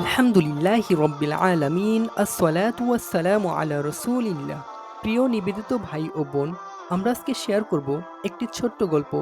আলহামদুলিল্লাহ রব্বিল আলামিন ওয়াসসালামু আলা রসুলিল্লাহ। প্রিয় নিবেদিত ভাই ও বোন, আমরা আজকে শেয়ার করব একটি ছোট্ট গল্প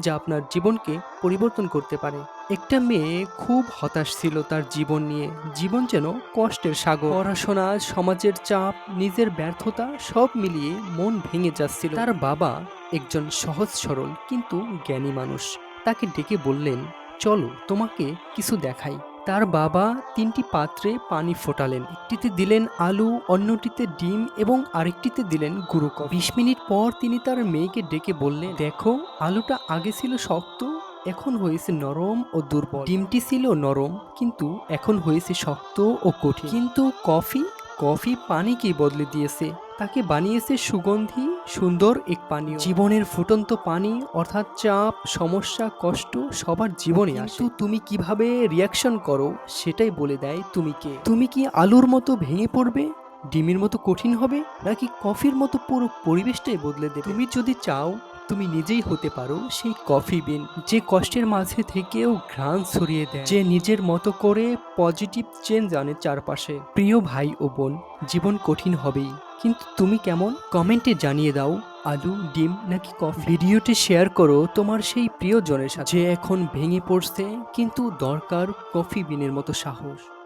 যা আপনার জীবনকে পরিবর্তন করতে পারে। একটা মেয়ে খুব হতাশ ছিল তার জীবন নিয়ে। জীবন যেন কষ্টের সাগর। পড়াশোনা, সমাজের চাপ, নিজের ব্যর্থতা সব মিলিয়ে মন ভেঙে যাচ্ছিল। তার বাবা একজন সহজ সরল কিন্তু জ্ঞানী মানুষ। তাকে ডেকে বললেন, চলো তোমাকে কিছু দেখাই। তার বাবা তিনটি পাত্রে পানি ফোটালেন। একটিতে দিলেন আলু, অন্যটিতে ডিম এবং আরেকটিতে দিলেন গুরুক বিশ মিনিট পর তিনি তার মেয়েকে ডেকে বললেন, দেখো, আলুটা আগে ছিল শক্ত, এখন হয়েছে নরম ও দুর্বল। ডিমটি ছিল নরম, কিন্তু এখন হয়েছে শক্ত ও কঠিন। কিন্তু কফি কফি পানিকে বদলে দিয়েছে? তাকে বানিয়েছে সুগন্ধি, সুন্দর এক পানীয়। জীবনের ফুটন্ত পানি, অর্থাৎ চাপ, সমস্যা, কষ্ট, সবার জীবনে আসে। তুমি কীভাবে রিয়াকশন করো, সেটাই বলে দেয় তুমি কে? তুমি কি আলুর মতো ভেঙে পড়বে? ডিমের মতো কঠিন হবে? নাকি কফির মতো পুরো পরিবেশটাই বদলে দেবে? তুমি যদি চাও তুমি নিজেই হতে পারো সেই কফি বিন যে কষ্টের মাঝে থেকেও ঘ্রাণ ছড়িয়ে দেয়। যে নিজের মতো করে পজিটিভ চেঞ্জ আনে চারপাশে। প্রিয় ভাই ও বোন, জীবন কঠিন হবেই। কিন্তু তুমি কেমন? কমেন্টে জানিয়ে দাও, আলু, ডিম নাকি কফি? ভিডিওটি শেয়ার করো তোমার সেই প্রিয়জনের সাথে। যে এখন ভেঙে পড়ছে, কিন্তু দরকার কফি বিনের মতো সাহস।